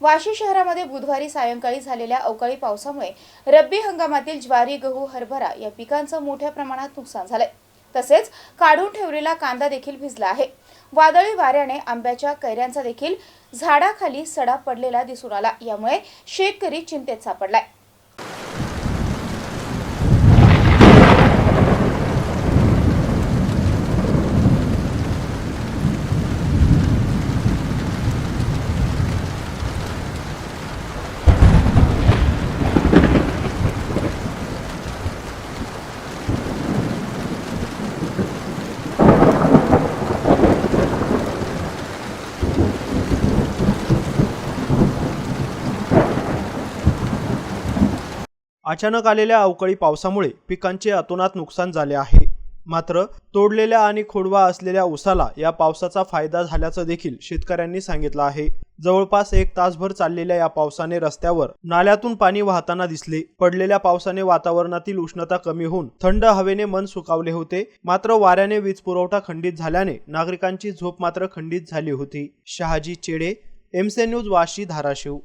वाशी शहरामध्ये बुधवारी सायंकाळी झालेल्या अवकाळी पावसामुळे रब्बी हंगामातील ज्वारी गहू हरभरा या पिकांचं मोठ्या प्रमाणात नुकसान झालंय. तसेच काढून ठेवलेला कांदा देखील भिजला आहे. वादळी वाऱ्याने आंब्याच्या कैऱ्यांचा देखील झाडाखाली सडा पडलेला दिसून आला. यामुळे शेतकरी चिंतेत सापडलाय. अचानक आलेल्या अवकाळी पावसामुळे पिकांचे अतोनात नुकसान झाले आहे. मात्र तोडलेल्या आणि खोडवा असलेल्या उसाला या पावसाचा फायदा झाल्याचं देखील शेतकऱ्यांनी सांगितलं आहे. जवळपास एक तासभर चाललेल्या या पावसाने रस्त्यावर नाल्यातून पाणी वाहताना दिसले. पडलेल्या पावसाने वातावरणातील उष्णता कमी होऊन थंड हवेने मन सुकावले होते. मात्र वाऱ्याने वीज पुरवठा खंडित झाल्याने नागरिकांची झोप मात्र खंडित झाली होती. शहाजी चेडे एमसे न्यूज वाशी धाराशिव.